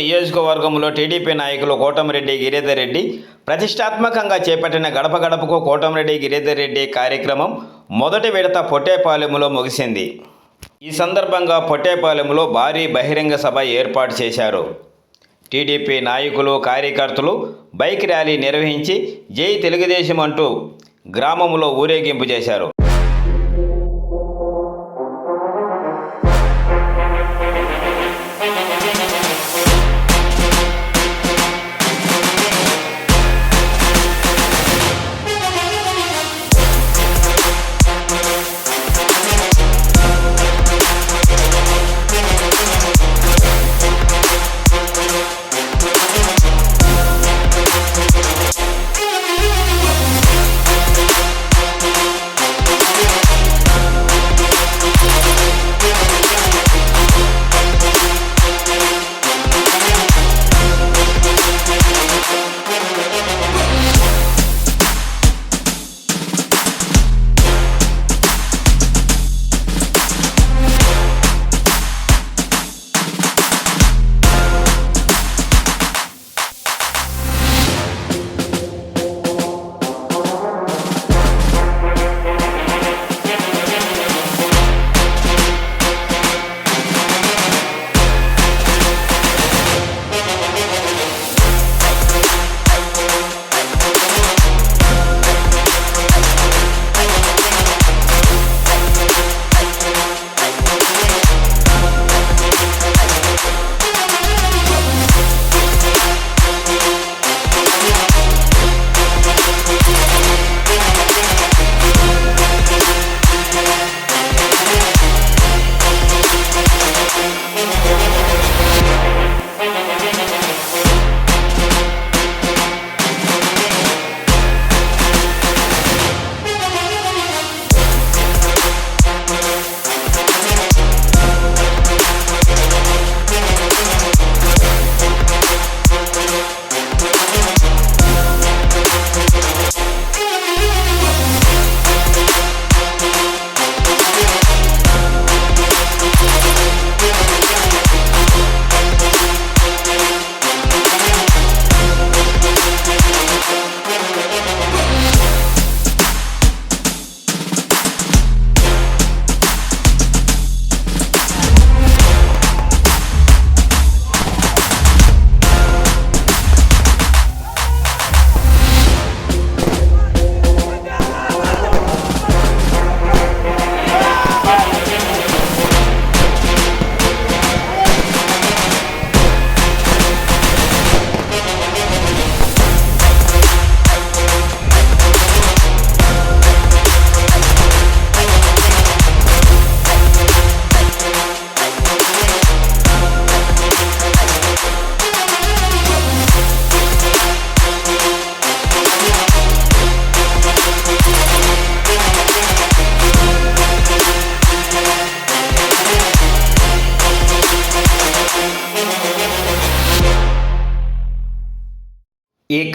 నియోజకవర్గంలో టీడీపీ నాయకులు కోటమిరెడ్డి గిరిధర్ రెడ్డి ప్రతిష్టాత్మకంగా చేపట్టిన గడప గడపకు కోటమిరెడ్డి గిరిధర్ రెడ్డి కార్యక్రమం మొదటి విడత పొట్టేపాలెంలో ముగిసింది. ఈ సందర్భంగా పొట్టేపాలెంలో భారీ బహిరంగ సభ ఏర్పాటు చేశారు. టీడీపీ నాయకులు కార్యకర్తలు బైక్ ర్యాలీ నిర్వహించి జై తెలుగుదేశం అంటూ గ్రామంలో ఊరేగింపు చేశారు.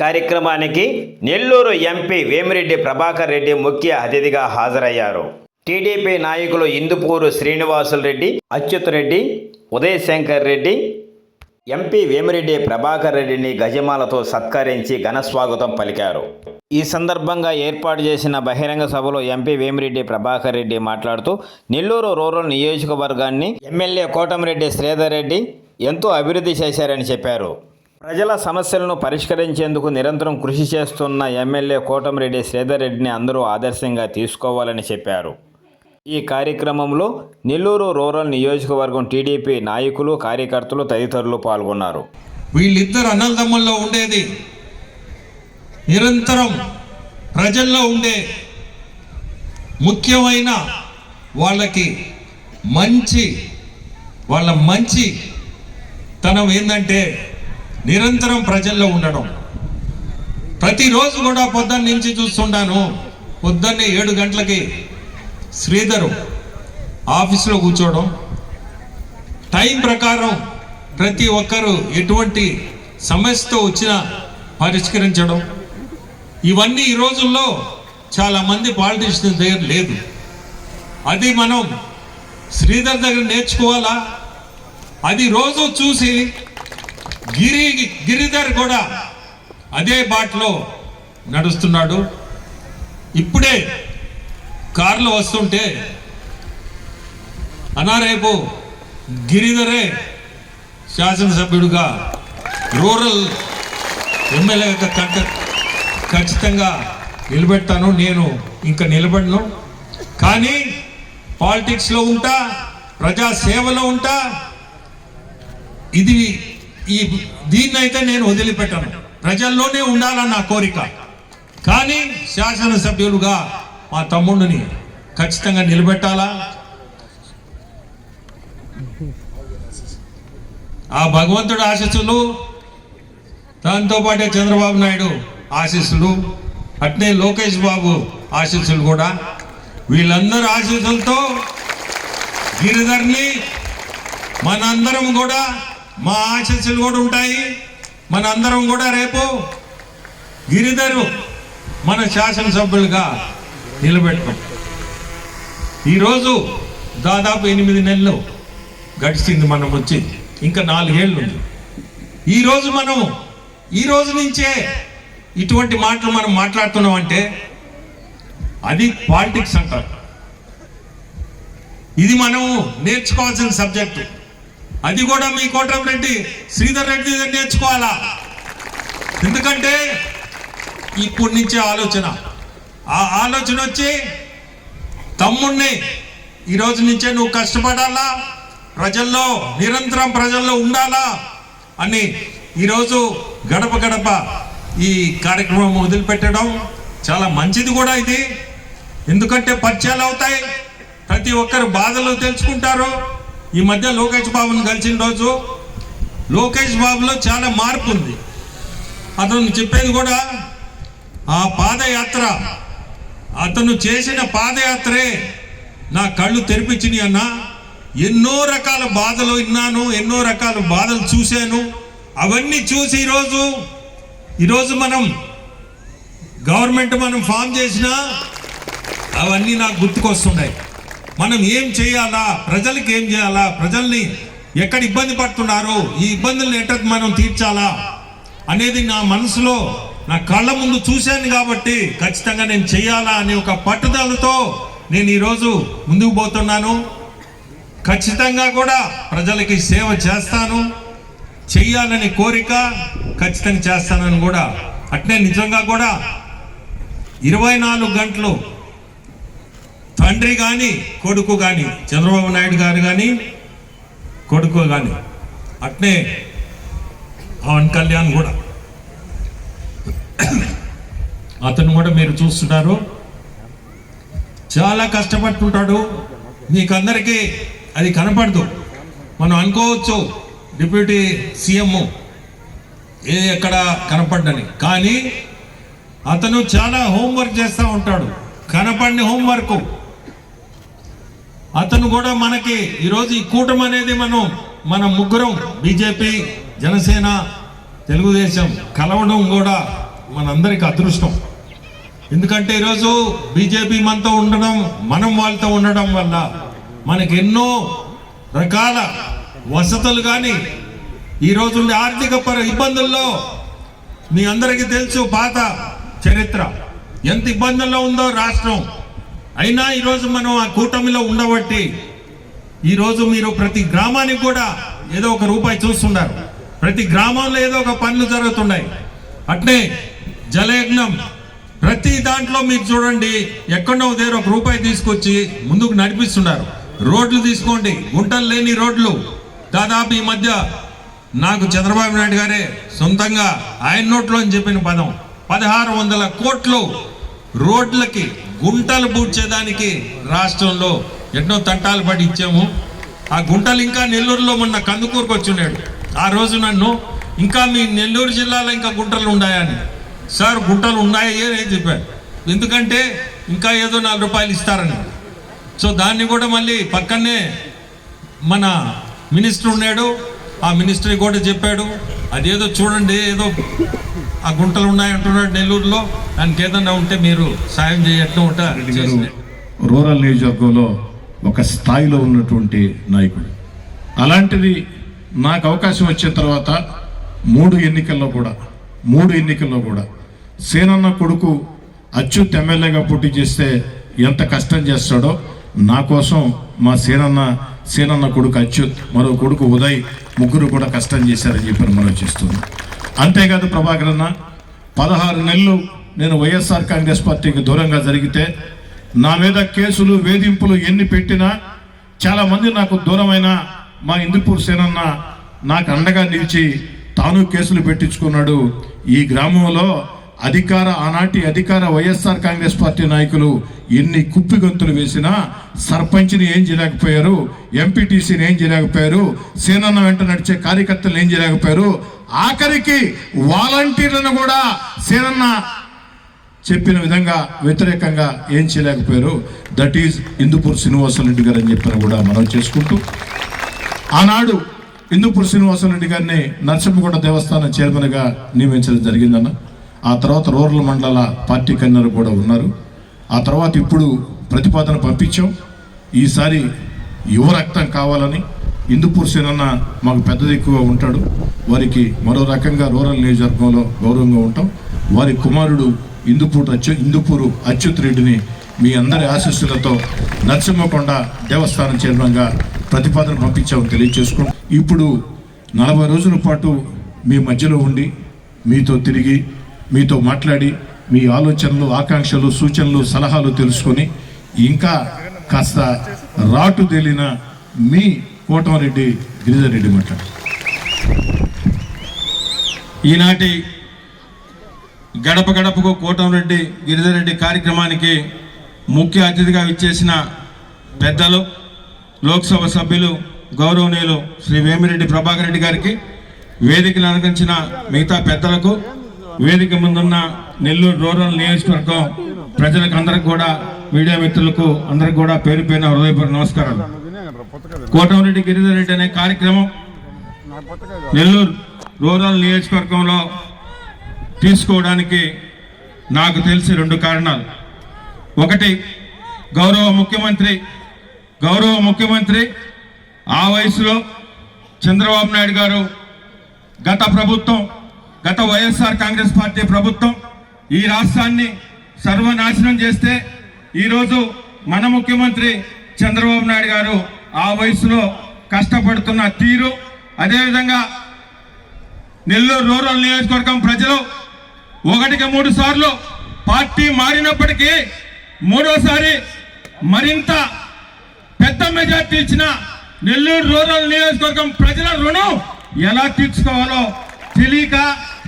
కార్యక్రమానికి నెల్లూరు ఎంపీ వేమిరెడ్డి ప్రభాకర్ రెడ్డి ముఖ్య అతిథిగా హాజరయ్యారు. టీడీపీ నాయకులు ఇందుపూరు శ్రీనివాసులు రెడ్డి అచ్యుత్ రెడ్డి ఉదయశంకర్ రెడ్డి ఎంపీ వేమిరెడ్డి ప్రభాకర్ రెడ్డిని గజమాలతో సత్కరించి ఘనస్వాగతం పలికారు. ఈ సందర్భంగా ఏర్పాటు చేసిన బహిరంగ సభలో ఎంపీ వేమిరెడ్డి ప్రభాకర్ రెడ్డి మాట్లాడుతూ నెల్లూరు రూరల్ నియోజకవర్గాన్ని ఎమ్మెల్యే కోటమిరెడ్డి శ్రీధర్ రెడ్డి ఎంతో అభివృద్ధి చేశారని చెప్పారు. ప్రజల సమస్యలను పరిష్కరించేందుకు నిరంతరం కృషి చేస్తున్న ఎమ్మెల్యే కోటమిరెడ్డి శ్రీధర్ రెడ్డిని అందరూ ఆదర్శంగా తీసుకోవాలని చెప్పారు. ఈ కార్యక్రమంలో నెల్లూరు రూరల్ నియోజకవర్గం టీడీపీ నాయకులు కార్యకర్తలు తదితరులు పాల్గొన్నారు. వీళ్ళిద్దరు అన్నదమ్ముల్లో ఉండేది. నిరంతరం ప్రజల్లో ఉండే ముఖ్యమైన వాళ్ళకి మంచి వాళ్ళ మంచి తనం ఏంటంటే నిరంతరం ప్రజల్లో ఉండడం. ప్రతిరోజు కూడా పొద్దున్న నుంచి చూస్తుంటాను. పొద్దున్నే ఏడు గంటలకి శ్రీధరు ఆఫీసులో కూర్చోవడం. టైం ప్రకారం ప్రతి ఒక్కరూ ఎటువంటి సమస్యతో వచ్చినా పరిష్కరించడం. ఇవన్నీ ఈ రోజుల్లో చాలామంది పాలిటిషియన్స్ దగ్గర లేదు. అది మనం శ్రీధర్ దగ్గర నేర్చుకోవాలా? అది రోజు చూసి గిరి గిరిధర్ కూడా అదే బాటలో నడుస్తున్నాడు. ఇప్పుడే కార్లు వస్తుంటే అనారేపు గిరిధరే శాసనసభ్యుడిగా రూరల్ ఎమ్మెల్యేగా కంట ఖచ్చితంగా నిలబెడతాను నేను ఇంకా నిలబడను. కానీ పాలిటిక్స్లో ఉంటా ప్రజా సేవలో ఉంటా. ఇది ఈ దీన్నైతే నేను వదిలిపెట్టను. ప్రజల్లోనే ఉండాలని నా కోరిక. కానీ శాసనసభ్యులుగా మా తమ్ముడిని ఖచ్చితంగా నిలబెట్టాలా? ఆ భగవంతుడు ఆశీస్సులు దాంతోపాటే చంద్రబాబు నాయుడు ఆశీస్సులు అట్నే లోకేష్ బాబు ఆశీస్సులు కూడా. వీళ్ళందరూ ఆశీస్సులతో గిరిధర్ని మనందరం కూడా మా ఆశస్సులు కూడా ఉంటాయి. మనందరం కూడా రేపు గిరిధరు మన శాసనసభ్యులుగా నిలబెడతాం ఈరోజు దాదాపు ఎనిమిది నెలలు గడిచింది మనం వచ్చి ఇంకా నాలుగేళ్ళు ఉంది ఈరోజు మనం ఈ రోజు నుంచే ఇటువంటి మాటలు మనం మాట్లాడుతున్నాం అంటే అది పాలిటిక్స్ అంటారు. ఇది మనం నేర్చుకోవాల్సిన సబ్జెక్టు. అది కూడా మీ కోటమిరెడ్డి శ్రీధర్ రెడ్డి నేర్చుకోవాలా? ఎందుకంటే ఇప్పటి నుంచే ఆలోచన. ఆ ఆలోచన వచ్చి తమ్ముణ్ణి ఈ రోజు నుంచే నువ్వు కష్టపడాలా? ప్రజల్లో నిరంతరం ప్రజల్లో ఉండాలా? అని ఈరోజు గడప గడప ఈ కార్యక్రమం వదిలిపెట్టడం చాలా మంచిది కూడా ఇది. ఎందుకంటే పరిచయాలు అవుతాయి. ప్రతి ఒక్కరు బాధలు తెలుసుకుంటారు. ఈ మధ్య లోకేష్ బాబును కలిసిన రోజు లోకేష్ బాబులో చాలా మార్పు ఉంది. అతను చెప్పేది కూడా ఆ పాదయాత్ర అతను చేసిన పాదయాత్రే నా కళ్ళు తెరిపించినాయి అన్న. ఎన్నో రకాల బాధలు విన్నాను ఎన్నో రకాల బాధలు చూశాను. అవన్నీ చూసి ఈరోజు ఈరోజు మనం గవర్నమెంట్ మనం ఫామ్ చేసినా అవన్నీ నాకు గుర్తుకొస్తున్నాయి. మనం ఏం చేయాలా? ప్రజలకి ఏం చేయాలా? ప్రజల్ని ఎక్కడ ఇబ్బంది పడుతున్నారు? ఈ ఇబ్బందులను ఎట్ట మనం తీర్చాలా? అనేది నా మనసులో నా కళ్ళ ముందు చూశాను కాబట్టి ఖచ్చితంగా నేను చేయాలా అనే ఒక పట్టుదలతో నేను ఈరోజు ముందుకు పోతున్నాను. ఖచ్చితంగా కూడా ప్రజలకి సేవ చేస్తాను. చెయ్యాలని కోరిక ఖచ్చితంగా చేస్తానని కూడా అట్నే నిజంగా కూడా ఇరవై నాలుగు గంటలు తండ్రి కానీ కొడుకు కానీ చంద్రబాబు నాయుడు గారు కానీ కొడుకు కానీ అట్నే పవన్ కళ్యాణ్ కూడా. అతను కూడా మీరు చూస్తున్నారు. చాలా కష్టపడుతుంటాడు. మీకందరికీ అది కనపడదు. మనం అనుకోవచ్చు డిప్యూటీ సీఎం ఏ ఎక్కడ కనపడ్డని కానీ అతను చాలా హోంవర్క్ చేస్తూ ఉంటాడు. కనపడిన హోంవర్క్. అతను కూడా మనకి ఈరోజు ఈ కూటమి అనేది మనం మన ముగ్గురం బీజేపీ జనసేన తెలుగుదేశం కలవడం కూడా మనందరికి అదృష్టం. ఎందుకంటే ఈరోజు బీజేపీ మనతో ఉండడం మనం వాళ్ళతో ఉండడం వల్ల మనకి ఎన్నో రకాల వసతులు కానీ ఈరోజు ఉండే ఆర్థిక పర ఇబ్బందుల్లో మీ అందరికీ తెలుసు పాత చరిత్ర. ఎంత ఇబ్బందుల్లో ఉందో రాష్ట్రం. అయినా ఈరోజు మనం ఆ కూటమిలో ఉండబట్టి ఈరోజు మీరు ప్రతి గ్రామానికి కూడా ఏదో ఒక రూపాయి చూస్తున్నారు. ప్రతి గ్రామంలో ఏదో ఒక పనులు జరుగుతున్నాయి. అట్నే జలయజ్ఞం ప్రతి దాంట్లో మీరు చూడండి ఎక్కడో దగ్గర ఒక రూపాయి తీసుకొచ్చి ముందుకు నడిపిస్తున్నారు. రోడ్లు తీసుకోండి గుంటలు లేని రోడ్లు. దాదాపు ఈ మధ్య నాకు చంద్రబాబు నాయుడు గారే సొంతంగా ఆయన నోట్లో అని చెప్పిన పదం పదహారు వందల కోట్లు రోడ్లకి గుంటలు పూడ్చేదానికి రాష్ట్రంలో ఎన్నో తంటాలు పడి ఇచ్చాము ఆ గుంటలు ఇంకా నెల్లూరులో మొన్న కందుకూరుకు వచ్చున్నాడు ఆ రోజు నన్ను ఇంకా మీ నెల్లూరు జిల్లాలో ఇంకా గుంటలు ఉన్నాయని సార్ గుంటలు ఉన్నాయే అని చెప్పాను ఎందుకంటే ఇంకా ఏదో నాలుగు రూపాయలు ఇస్తారని. సో దాన్ని కూడా మళ్ళీ పక్కనే మన మినిస్టర్ ఉన్నాడు. ఆ మినిస్టర్ కూడా చెప్పాడు. అదేదో చూడండి ఏదో ఆ గుంటలు ఉన్నాయంటున్నాడు నెల్లూరులో. దానికి ఏదన్నా ఉంటే మీరు సాయం గారు రూరల్ నియోజకవర్గంలో ఒక స్థాయిలో ఉన్నటువంటి నాయకుడు. అలాంటిది నాకు అవకాశం వచ్చిన తర్వాత మూడు ఎన్నికల్లో కూడా మూడు ఎన్నికల్లో కూడా సేనన్న కొడుకు అచ్యుత్ ఎమ్మెల్యేగా పోటీ చేస్తే ఎంత కష్టం చేస్తాడో నా కోసం మా సేనన్న సేనన్న కొడుకు అచ్యుత్ మరో కొడుకు ఉదయ్ ముగ్గురు కూడా కష్టం చేశారని చెప్పి మనం చేస్తుంది అంతేకాదు ప్రభాకర్ అన్న పదహారు నెలలు నేను వైఎస్ఆర్ కాంగ్రెస్ పార్టీకి దూరంగా జరిగితే నా మీద కేసులు వేధింపులు ఎన్ని పెట్టినా చాలామంది నాకు దూరమైన మా ఇందుపూర్ సేనన్న నాకు అండగా నిలిచి తాను కేసులు పెట్టించుకున్నాడు. ఈ గ్రామంలో అధికార ఆనాటి అధికార వైఎస్ఆర్ కాంగ్రెస్ పార్టీ నాయకులు ఎన్ని కుప్పి గొంతులు వేసినా సర్పంచ్ని ఏం చేయలేకపోయారు ఎంపీటీసీని ఏం చేయలేకపోయారు సేనన్న వెంట నడిచే కార్యకర్తలు ఏం చేయలేకపోయారు ఆఖరికి వాలంటీర్లను కూడా సేనన్న చెప్పిన విధంగా వ్యతిరేకంగా ఏం చేయలేకపోయారు. దట్ ఈజ్ ఇందుపూర్ శ్రీనివాసరెడ్డి గారు అని చెప్పిన కూడా మనం చేసుకుంటూ ఆనాడు ఇందుపూర్ శ్రీనివాసరెడ్డి గారిని నరసింహగూడ దేవస్థానం చైర్మన్గా నియమించడం జరిగిందన్న. ఆ తర్వాత రూరల్ మండల పార్టీ కన్వీనర్ కూడా ఉన్నారు. ఆ తర్వాత ఇప్పుడు ప్రతిపాదన పంపించాం. ఈసారి యువ రక్తం కావాలని ఇందుపూర్ సేనన్న మాకు పెద్దది ఎక్కువగా ఉంటాడు. వారికి మరో రకంగా రూరల్ నియోజకవర్గంలో గౌరవంగా ఉంటాం. వారి కుమారుడు ఇందుపూర్ అచ్చు ఇందుపూరు అచ్యుత్ రెడ్డిని మీ అందరి ఆశీస్సులతో నరసింహకొండ దేవస్థానం చైర్మన్గా ప్రతిపాదన పంపించామని తెలియజేసుకుంటాం ఇప్పుడు నలభై రోజుల పాటు మీ మధ్యలో ఉండి మీతో తిరిగి మీతో మాట్లాడి మీ ఆలోచనలు ఆకాంక్షలు సూచనలు సలహాలు తెలుసుకొని ఇంకా కాస్త రాటు తేలిన మీ కోటమరెడ్డి గిరిజన్ రెడ్డి మాట్లాడు. ఈనాటి గడప గడపకు కోటంరెడ్డి గిరిజారెడ్డి కార్యక్రమానికి ముఖ్య అతిథిగా విచ్చేసిన పెద్దలు లోక్సభ సభ్యులు గౌరవనీయులు శ్రీ వేమిరెడ్డి ప్రభాకర్ రెడ్డి గారికి వేదికను అనుకరించిన మిగతా పెద్దలకు వేదిక ముందున్న నెల్లూరు రూరల్ నియోజకవర్గం ప్రజలకు అందరికి కూడా మీడియా మిత్రులకు అందరికి కూడా పేరు పైన హృదయపూర్వ నమస్కారాలు. కోటంరెడ్డి గిరిధర్ రెడ్డి అనే కార్యక్రమం నెల్లూరు రూరల్ నియోజకవర్గంలో తీసుకోవడానికి నాకు తెలిసి రెండు కారణాలు. ఒకటి గౌరవ ముఖ్యమంత్రి గౌరవ ముఖ్యమంత్రి ఆ వయసులో చంద్రబాబు నాయుడు గారు గత ప్రభుత్వం గత వైఎస్ఆర్ కాంగ్రెస్ పార్టీ ప్రభుత్వం ఈ రాష్ట్రాన్ని సర్వనాశనం చేస్తే ఈరోజు మన ముఖ్యమంత్రి చంద్రబాబు నాయుడు గారు ఆ వయసులో కష్టపడుతున్న తీరు అదేవిధంగా నెల్లూరు రూరల్ నియోజకవర్గం ప్రజలు ఒకటికి మూడు సార్లు పార్టీ మారినప్పటికీ మూడోసారి మరింత పెద్ద మెజార్టీ ఇచ్చిన నెల్లూరు రూరల్ నియోజకవర్గం ప్రజల రుణం ఎలా తీర్చుకోవాలో తెలియక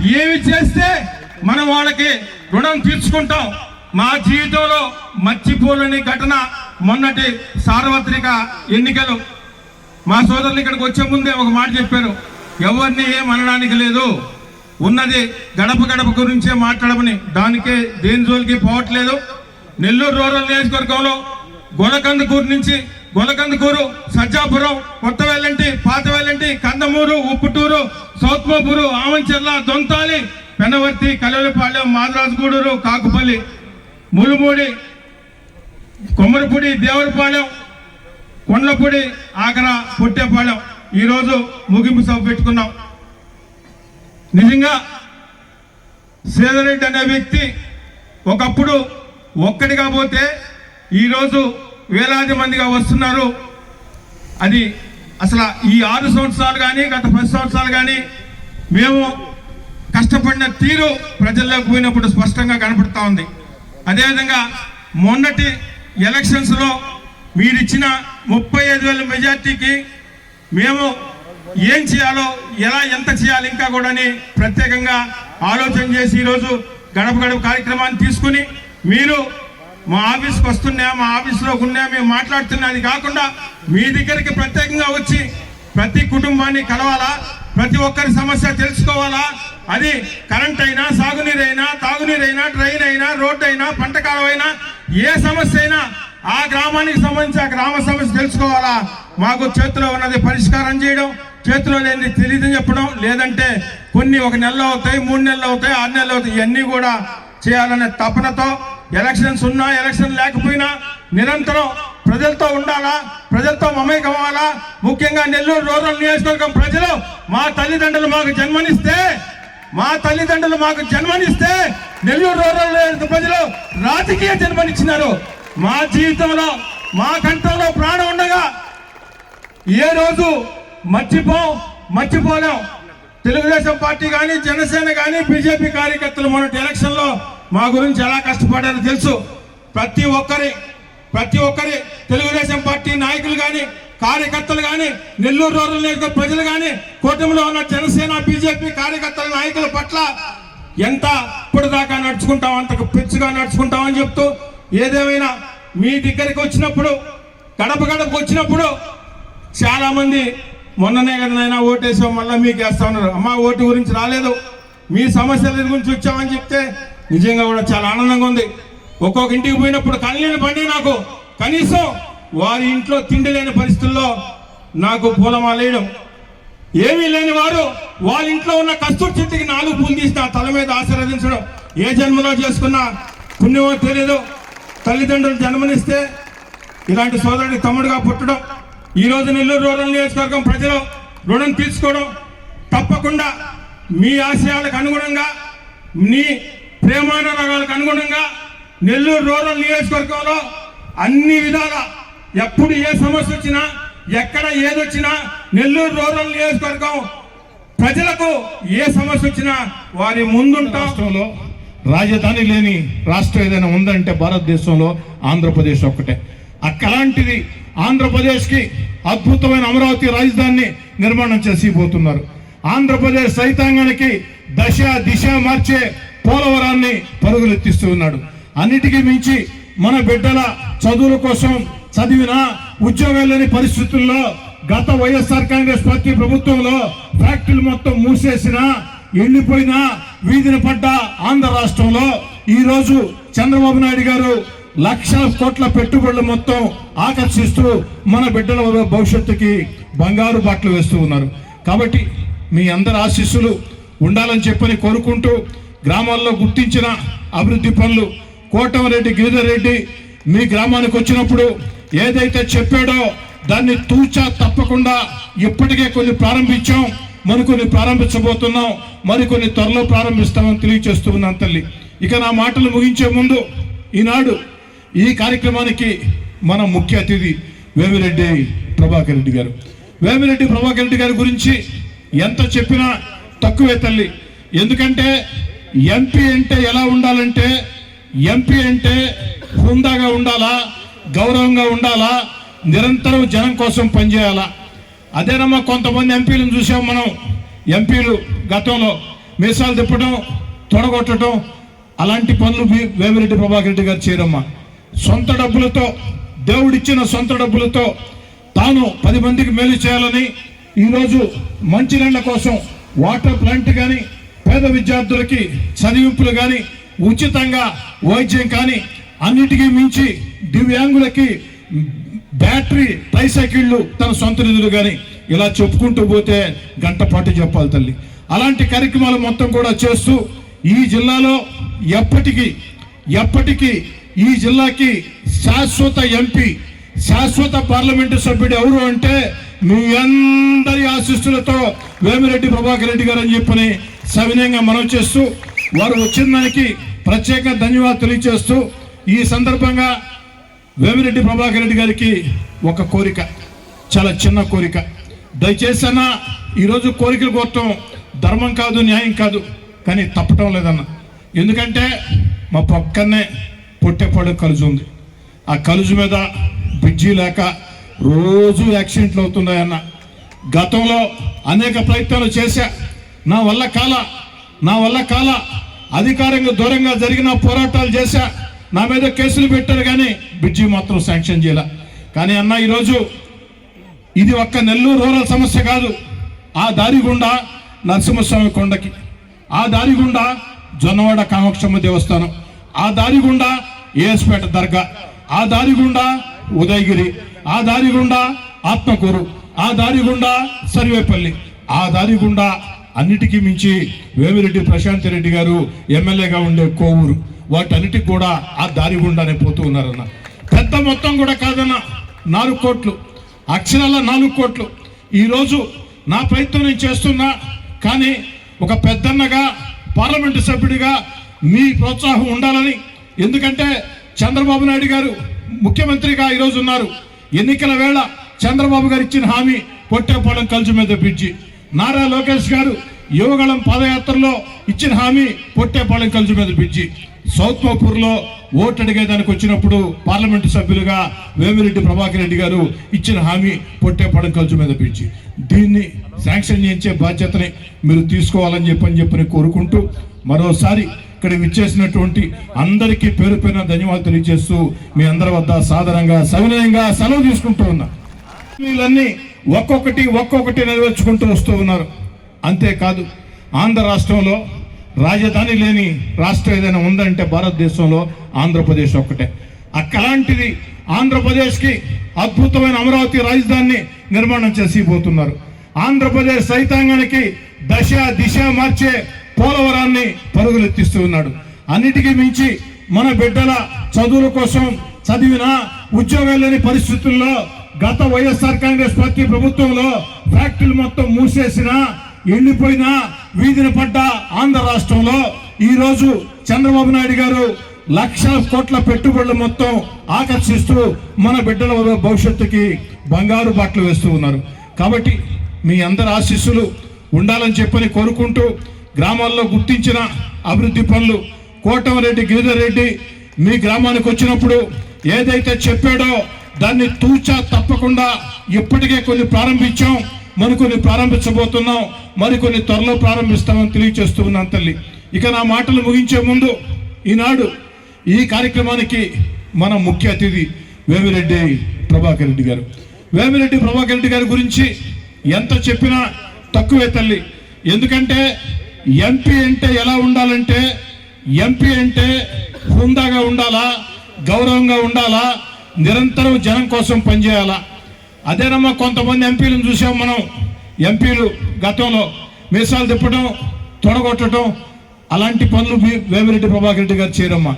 ఏమి చేస్తే మనం వాళ్ళకి రుణం తీర్చుకుంటాం? మా జీవితంలో మర్చిపోలేని ఘటన మొన్నటి సార్వత్రిక ఎన్నికలు. మా సోదరులు ఇక్కడికి వచ్చే ముందే ఒక మాట చెప్పారు. ఎవరిని ఏం అనడానికి లేదు. ఉన్నది గడప గడప గురించే మాట్లాడమని. దానికే దేని జోలికి పోవట్లేదు. నెల్లూరు రూరల్ నియోజకవర్గంలో గొడకందుకూరు నుంచి గొలకందుకూరు సజ్జాపురం కొత్త వెల్లంటి పాత వెల్లంటి కందమూరు ఉప్పుటూరు సౌత్మపూరు ఆమంచెర్ల దొంతాలి పెనవర్తి కలవలపాలెం మాదరాజుగూడూరు కాకుపల్లి ములుమూడి కొమ్మరిపూడి దేవరపాలెం కొండ్లపూడి ఆకర పొట్టేపాలెం. ఈరోజు ముగింపు సభ పెట్టుకున్నాం. నిజంగా శ్రీధరెడ్డి అనే వ్యక్తి ఒకప్పుడు ఒక్కడిగా పోతే ఈరోజు వేలాది మందిగా వస్తున్నారు. అది అసలు ఈ ఆరు సంవత్సరాలు కానీ గత పది సంవత్సరాలు కానీ మేము కష్టపడిన తీరు ప్రజల్లోకి పోయినప్పుడు స్పష్టంగా కనపడుతూ ఉంది. అదేవిధంగా మొన్నటి ఎలక్షన్స్లో మీరిచ్చిన ముప్పై ఐదు వేల మెజార్టీకి మేము ఏం చేయాలో ఎలా ఎంత చేయాలి ఇంకా కూడా అని ప్రత్యేకంగా ఆలోచన చేసి ఈరోజు గడప గడప కార్యక్రమాన్ని తీసుకుని మీరు మా ఆఫీస్కి వస్తున్నా మా ఆఫీస్లో ఉన్నా మేము మాట్లాడుతున్నా అది కాకుండా మీ దగ్గరికి ప్రత్యేకంగా వచ్చి ప్రతి కుటుంబాన్ని కలవాలా? ప్రతి ఒక్కరి సమస్య తెలుసుకోవాలా? అది కరెంట్ అయినా సాగునీరైనా తాగునీరైనా అయినా ట్రైన్ అయినా రోడ్డు అయినా పంట కాలమైనా ఏ సమస్య అయినా ఆ గ్రామానికి సంబంధించి ఆ గ్రామ సమస్య తెలుసుకోవాలా? మాకు చేతిలో ఉన్నది పరిష్కారం చేయడం చేతిలో లేనిది తెలియదు చెప్పడం లేదంటే కొన్ని ఒక నెలలో అవుతాయి మూడు నెలలు అవుతాయి ఆరు నెలలు అవుతాయి ఇవన్నీ కూడా చేయాలనే తపనతో ఎలక్షన్స్ ఉన్నా ఎలక్షన్ లేకపోయినా నిరంతరం ప్రజలతో ఉండాలా? ప్రజలతో మమేకం అవ్వాలా ముఖ్యంగా నెల్లూరు రూరల్ నియోజకవర్గం ప్రజలు మా తల్లిదండ్రులు మాకు జన్మనిస్తే మా తల్లిదండ్రులు మాకు జన్మనిస్తే నెల్లూరు రూరల్ ప్రజలు రాజకీయ జన్మనిచ్చినారు. మా జీవితంలో మా కంఠంలో ప్రాణం ఉండగా ఏ రోజు మర్చిపో మర్చిపోలేం. తెలుగుదేశం పార్టీ కానీ జనసేన కానీ బీజేపీ కార్యకర్తలు మొన్నటి ఎలక్షన్లో మా గురించి ఎలా కష్టపడారో తెలుసు. ప్రతి ఒక్కరి ప్రతి ఒక్కరి తెలుగుదేశం పార్టీ నాయకులు కానీ కార్యకర్తలు కానీ నెల్లూరు రూరల్ నియోజక ప్రజలు కానీ కూటమిలో ఉన్న జనసేన బీజేపీ కార్యకర్తల నాయకుల పట్ల ఎంత ఇప్పుడు దాకా నడుచుకుంటాం అంత పిచ్చుగా నడుచుకుంటాం అని చెప్తూ ఏదేమైనా మీ దగ్గరికి వచ్చినప్పుడు గడప గడపకు వచ్చినప్పుడు చాలా మంది మొన్ననే కదా నైనా ఓటేసాం మళ్ళీ మీకు వేస్తా ఉన్నారు అమ్మ ఓటు గురించి రాలేదు. మీ సమస్యల గురించి వచ్చామని చెప్తే నిజంగా కూడా చాలా ఆనందంగా ఉంది. ఒక్కొక్క ఇంటికి పోయినప్పుడు కళ్ళని బండి నాకు. కనీసం వారి ఇంట్లో తిండి లేని పరిస్థితుల్లో నాకు పూలమాలేయడం ఏమీ లేని వారు వాళ్ళ ఇంట్లో ఉన్న కస్తూరి చెట్టుకి నాలుగు పూలు తీసి నా తల మీద ఆశీర్వదించడం. ఏ జన్మలో చేసుకున్నా పుణ్యమో తెలియదు. తల్లిదండ్రులు జన్మనిస్తే ఇలాంటి సోదరుడికి తమ్ముడుగా పుట్టడం. ఈ రోజు నెల్లూరు రూరల్ నియోజకవర్గం ప్రజలు రుణం తీసుకోవడం తప్పకుండా మీ ఆశయాలకు అనుగుణంగా మీ ప్రేమానురాగాలకు అనుగుణంగా నెల్లూరు రూరల్ నియోజకవర్గంలో అన్ని విధాల ఎప్పుడు ఏ సమస్య వచ్చినా ఎక్కడ ఏదొచ్చినా నెల్లూరు రూరల్ నియోజకవర్గం ప్రజలకు ఏ సమస్య వచ్చినా వారి ముందుంటాం. రాజధాని లేని రాష్ట్రం ఏదైనా ఉందంటే భారతదేశంలో ఆంధ్రప్రదేశ్ ఒక్కటే. అక్కలాంటిది ఆంధ్రప్రదేశ్కి అద్భుతమైన అమరావతి రాజధానిని నిర్మాణం చేసిపోతున్నారు. ఆంధ్రప్రదేశ్ రైతాంగానికి దశ దిశ మార్చే పోలవరాన్ని పరుగులెత్తిస్తూ ఉన్నాడు. అన్నిటికీ మించి మన బిడ్డల చదువుల కోసం చదివిన ఉద్యోగాలు లేని పరిస్థితుల్లో గత వైఎస్ఆర్ కాంగ్రెస్ పార్టీ ప్రభుత్వంలో ఫ్యాక్టరీలు మొత్తం మూసేసిన ఎండిపోయిన వీధిన పడ్డ ఆంధ్ర రాష్ట్రంలో ఈరోజు చంద్రబాబు నాయుడు గారు లక్షల కోట్ల పెట్టుబడులు మొత్తం ఆకర్షిస్తూ మన బిడ్డల భవిష్యత్తుకి బంగారు బాట్లు వేస్తూ ఉన్నారు. కాబట్టి మీ అందరి ఆశీస్సులు ఉండాలని చెప్పని కోరుకుంటూ గ్రామాల్లో గుర్తించిన అభివృద్ధి పనులు కోటమరెడ్డి గిరిధరెడ్డి మీ గ్రామానికి వచ్చినప్పుడు ఏదైతే చెప్పాడో దాన్ని తూచా తప్పకుండా ఇప్పటికే కొన్ని ప్రారంభించాం మరికొన్ని ప్రారంభించబోతున్నాం మరికొన్ని త్వరలో ప్రారంభిస్తామని తెలియచేస్తూ ఉన్నాను తల్లి. ఇక నా మాటలు ముగించే ముందు ఈనాడు ఈ కార్యక్రమానికి మన ముఖ్య అతిథి వేమిరెడ్డి ప్రభాకర్ రెడ్డి గారు. వేమిరెడ్డి ప్రభాకర్ రెడ్డి గారి గురించి ఎంత చెప్పినా తక్కువే తల్లి. ఎందుకంటే ఎంపీ అంటే ఎలా ఉండాలంటే ఎంపీ అంటే హుందాగా ఉండాలా గౌరవంగా ఉండాలా నిరంతరం జనం కోసం పనిచేయాలా. అదేనమ్మా కొంతమంది ఎంపీలను చూసాం మనం. ఎంపీలు గతంలో మీసాలు తిప్పడం తొడగొట్టడం అలాంటి పనులు వేమిరెడ్డి ప్రభాకర్ రెడ్డి గారు చేయరమ్మా. సొంత డబ్బులతో దేవుడిచ్చిన సొంత డబ్బులతో తాను పది మందికి మేలు చేయాలని ఈరోజు మంచినీళ్ళ కోసం వాటర్ ప్లాంట్ కానీ పేద విద్యార్థులకి చదివింపులు కానీ ఉచితంగా వైద్యం కానీ అన్నిటికీ మించి దివ్యాంగులకి బ్యాటరీ ట్రైసైకిళ్ళు తన సొంత నిధులు కానీ ఇలా చెప్పుకుంటూ పోతే గంట పాటు చెప్పాలి తల్లి. అలాంటి కార్యక్రమాలు మొత్తం కూడా చేస్తూ ఈ జిల్లాలో ఎప్పటికీ ఎప్పటికీ ఈ జిల్లాకి శాశ్వత ఎంపీ శాశ్వత పార్లమెంటు సభ్యుడు ఎవరు అంటే మీ అందరి ఆశిస్సులతో వేమిరెడ్డి ప్రభాకర్ రెడ్డి గారు అని చెప్పని సవినయంగా మనవి చేస్తూ వారు వచ్చిన దానికి ప్రత్యేక ధన్యవాదాలు తెలియజేస్తూ ఈ సందర్భంగా వేమిరెడ్డి ప్రభాకర్ రెడ్డి గారికి ఒక కోరిక చాలా చిన్న కోరిక. దయచేసి అన్న ఈరోజు కోరికలు కోరటం ధర్మం కాదు న్యాయం కాదు కానీ తప్పటం లేదన్న. ఎందుకంటే మా పక్కనే పొట్టెపాడు కలుజు ఉంది. ఆ కలుజు మీద బ్రిడ్జి లేక రోజు యాక్సిడెంట్లు అవుతున్నాయన్న. గతంలో అనేక ప్రయత్నాలు చేశా. నా వల్ల కాల నా వల్ల కాల. అధికారంగా దూరంగా జరిగిన పోరాటాలు చేశా. నా మీద కేసులు పెట్టారు కానీ బ్రిడ్జి మాత్రం శాంక్షన్ చేయాల. కానీ అన్న ఈరోజు ఇది ఒక్క నెల్లూరు రూరల్ సమస్య కాదు. ఆ దారి గుండా నరసింహస్వామి కొండకి ఆ దారి గుండా జొన్నవాడ కామక్షమ్మ దేవస్థానం ఆ దారి గుండా ఏఎస్పేట దర్గా ఆ దారి గుండా ఉదయగిరి ఆ దారి గుండా ఆత్మకూరు ఆ దారి గుండా సర్వేపల్లి ఆ దారి గుండా అన్నిటికీ మించి వేమిరెడ్డి ప్రశాంత్ రెడ్డి గారు ఎమ్మెల్యేగా ఉండే కోవూరు. వాటన్నిటికి కూడా ఆ దారి గుండానే పోతూ ఉన్నారన్న. పెద్ద మొత్తం కూడా కాదన్న నాలుగు కోట్లు. అక్షరాల నాలుగు కోట్లు. ఈరోజు నా ప్రయత్నం నేను చేస్తున్నా కానీ ఒక పెద్దన్నగా పార్లమెంటు సభ్యుడిగా మీ ప్రోత్సాహం ఉండాలని. ఎందుకంటే చంద్రబాబు నాయుడు గారు ముఖ్యమంత్రిగా ఈరోజు ఉన్నారు. ఎన్నికల వేళ చంద్రబాబు గారు ఇచ్చిన హామీ పొట్టేపాలెం కలిసి మీద పిచ్చి నారా లోకేష్ గారు యువగళం పాదయాత్రలో ఇచ్చిన హామీ పొట్టేపాలెం కలిసి మీద బ్రిడ్జి సౌత్ మోపూర్లో ఓటు అడిగేదానికి వచ్చినప్పుడు పార్లమెంటు సభ్యులుగా వేమిరెడ్డి ప్రభాకర్ రెడ్డి గారు ఇచ్చిన హామీ పొట్టేపాళెం కలిసి మీద దీన్ని శాంక్షన్ చేయించే బాధ్యతని మీరు తీసుకోవాలని చెప్పని చెప్పని కోరుకుంటూ మరోసారి ఇక్కడ విచ్చేసినటువంటి అందరికీ పేరు పైన ధన్యవాదాలు తెలియజేస్తూ మీ అందరి వద్ద సాధారణంగా సవినయంగా సెలవు తీసుకుంటూ ఉన్నా. వీళ్ళన్నీ ఒక్కొక్కటి ఒక్కొక్కటి నెరవేర్చుకుంటూ వస్తూ ఉన్నారు. అంతేకాదు ఆంధ్ర రాష్ట్రంలో రాజధాని లేని రాష్ట్రం ఏదైనా ఉందంటే భారతదేశంలో ఆంధ్రప్రదేశ్ ఒక్కటే. అక్కలాంటిది ఆంధ్రప్రదేశ్కి అద్భుతమైన అమరావతి రాజధానిని నిర్మాణం చేసిపోతున్నారు ఆంధ్రప్రదేశ్ సైతాంగానికి దశ దిశ మార్చే పోలవరాన్ని పరుగులెత్తిస్తూ ఉన్నాడు. అన్నిటికీ మించి మన బిడ్డల చదువుల కోసం చదివిన ఉద్యోగాలు లేని పరిస్థితుల్లో గత వైఎస్ఆర్ కాంగ్రెస్ పార్టీ ప్రభుత్వంలో ఫ్యాక్టరీలు మొత్తం మూసేసిన ఎండిపోయిన వీధిన పడ్డ ఆంధ్ర రాష్ట్రంలో ఈరోజు చంద్రబాబు నాయుడు గారు లక్షల కోట్ల పెట్టుబడులు మొత్తం ఆకర్షిస్తూ మన బిడ్డల భవిష్యత్తుకి బంగారు బాటలు వేస్తూ ఉన్నారు. కాబట్టి మీ అందరి ఆశీస్సులు ఉండాలని చెప్పని కోరుకుంటూ గ్రామాల్లో గుర్తించిన అభివృద్ధి పనులు కోటమరెడ్డి గిరిధర్ రెడ్డి మీ గ్రామానికి వచ్చినప్పుడు ఏదైతే చెప్పాడో దాన్ని తూచా తప్పకుండా ఇప్పటికే కొన్ని ప్రారంభించాం మరికొన్ని ప్రారంభించబోతున్నాం మరికొన్ని త్వరలో ప్రారంభిస్తామని తెలియచేస్తూ ఉన్నాను తల్లి. ఇక నా మాటలు ముగించే ముందు ఈనాడు ఈ కార్యక్రమానికి మన ముఖ్య అతిథి వేమిరెడ్డి ప్రభాకర్ రెడ్డి గారు. వేమిరెడ్డి ప్రభాకర్ రెడ్డి గారి గురించి ఎంత చెప్పినా తక్కువే తల్లి. ఎందుకంటే ఎంపీ అంటే ఎలా ఉండాలంటే ఎంపీ అంటే హుందాగా ఉండాలా గౌరవంగా ఉండాలా నిరంతరం జనం కోసం పనిచేయాలా? అదేనమ్మా కొంతమంది ఎంపీలను చూసాం మనం. ఎంపీలు గతంలో మీసాలు తిప్పడం తొడగొట్టడం అలాంటి పనులు మీ- వేమిరెడ్డి ప్రభాకర్ రెడ్డి గారు చేయరమ్మా.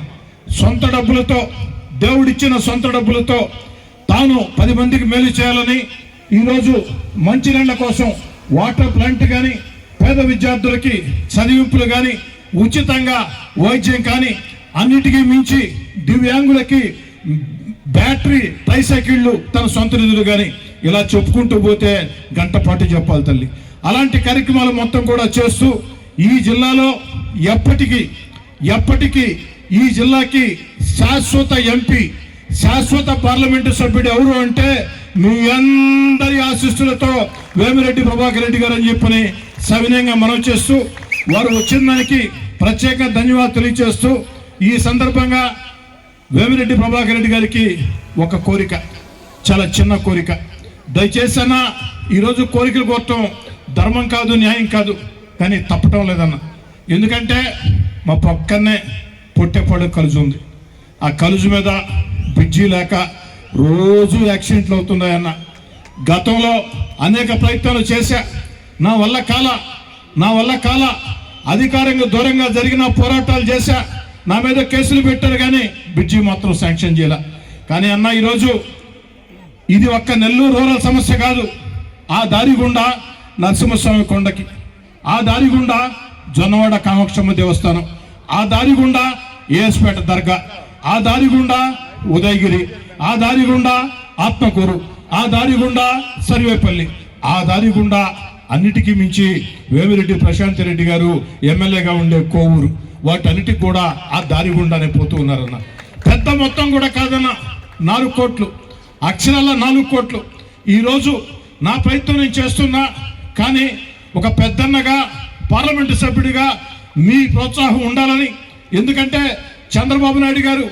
సొంత డబ్బులతో దేవుడిచ్చిన సొంత డబ్బులతో తాను పది మందికి మేలు చేయాలని ఈరోజు మంచినీళ్ళ కోసం వాటర్ ప్లాంట్ కానీ పేద విద్యార్థులకి చదివింపులు కానీ ఉచితంగా వైద్యం కానీ అన్నిటికీ మించి దివ్యాంగులకి బ్యాటరీ ట్రైసైకిళ్ళు తన సొంత నిధులు కానీ ఇలా చెప్పుకుంటూ పోతే గంట పాటు చెప్పాలి తల్లి. అలాంటి కార్యక్రమాలు మొత్తం కూడా చేస్తూ ఈ జిల్లాలో ఎప్పటికీ ఎప్పటికీ ఈ జిల్లాకి శాశ్వత ఎంపీ శాశ్వత పార్లమెంటు సభ్యుడు ఎవరు అంటే మీ అందరి ఆశిస్తులతో వేమిరెడ్డి ప్రభాకర్ రెడ్డి గారు అని చెప్పని సవినయంగా మనం చేస్తూ వారు వచ్చిన దానికి ప్రత్యేక ధన్యవాదాలు తెలియజేస్తూ ఈ సందర్భంగా వేమిరెడ్డి ప్రభాకర్ రెడ్డి గారికి ఒక కోరిక చాలా చిన్న కోరిక. దయచేసి అన్న ఈరోజు కోరికలు కోరటం ధర్మం కాదు న్యాయం కాదు కానీ తప్పటం లేదన్న. ఎందుకంటే మా పక్కనే పొట్టెపాడు కలుజు ఉంది. ఆ కలుజు మీద బ్రిడ్జి లేక రోజు యాక్సిడెంట్లు అవుతున్నాయన్న. గతంలో అనేక ప్రయత్నాలు చేశా. నా వల్ల కాల నా వల్ల కాల. అధికారంగా దూరంగా జరిగిన పోరాటాలు చేశా. నా మీద కేసులు పెట్టారు కానీ బ్రిడ్జి మాత్రం శాంక్షన్ చేయాల. కానీ అన్న ఈరోజు ఇది ఒక్క నెల్లూరు రూరల్ సమస్య కాదు. ఆ దారి గుండా నరసింహస్వామి కొండకి ఆ దారి గుండా జొన్నవాడ కామాక్షమ్మ దేవస్థానం ఆ దారి గుండా ఏఎస్పేట దర్గా ఆ దారి గుండా ఉదయగిరి ఆ దారి గుండా ఆత్మకూరు ఆ దారి గుండా సర్వేపల్లి ఆ దారి గుండా అన్నిటికీ మించి వేమిరెడ్డి ప్రశాంత్ రెడ్డి గారు ఎమ్మెల్యేగా ఉండే కోవూరు. వాటన్నిటికి కూడా ఆ దారి గుండానే పోతూ ఉన్నారన్న. పెద్ద మొత్తం కూడా కాదన్న నాలుగు కోట్లు అక్షరాల నాలుగు కోట్లు. ఈరోజు నా ప్రయత్నం నేను చేస్తున్నా కానీ ఒక పెద్దన్నగా పార్లమెంటు సభ్యుడిగా మీ ప్రోత్సాహం ఉండాలని. ఎందుకంటే చంద్రబాబు నాయుడు గారు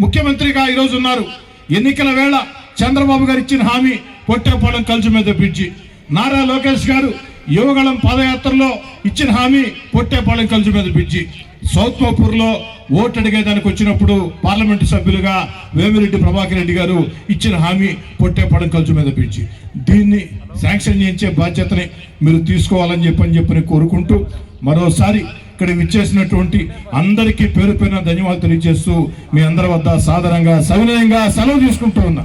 ముఖ్యమంత్రిగా ఈరోజు ఉన్నారు. ఎన్నికల వేళ చంద్రబాబు గారు ఇచ్చిన హామీ పొట్టేపాలెం కలిసి మీద బ్రిడ్జి. నారా లోకేష్ గారు యువగళం పాదయాత్రలో ఇచ్చిన హామీ పొట్టేపాలెం కలిసి మీద బ్రిడ్జి. సౌత్ మోపూర్లో ఓటు అడిగేదానికి వచ్చినప్పుడు పార్లమెంటు సభ్యులుగా వేమిరెడ్డి ప్రభాకర్ రెడ్డి గారు ఇచ్చిన హామీ పొట్టేపడం కలుజు మీద పిలిచి. దీన్ని శాంక్షన్ చేయించే బాధ్యతని మీరు తీసుకోవాలని చెప్పని చెప్పని కోరుకుంటూ మరోసారి ఇక్కడ విచ్చేసినటువంటి అందరికీ పేరు పైన ధన్యవాదాలు తెలియజేస్తూ మీ అందరి వద్ద సాధారణంగా సవినయంగా సెలవు తీసుకుంటూ ఉన్నా.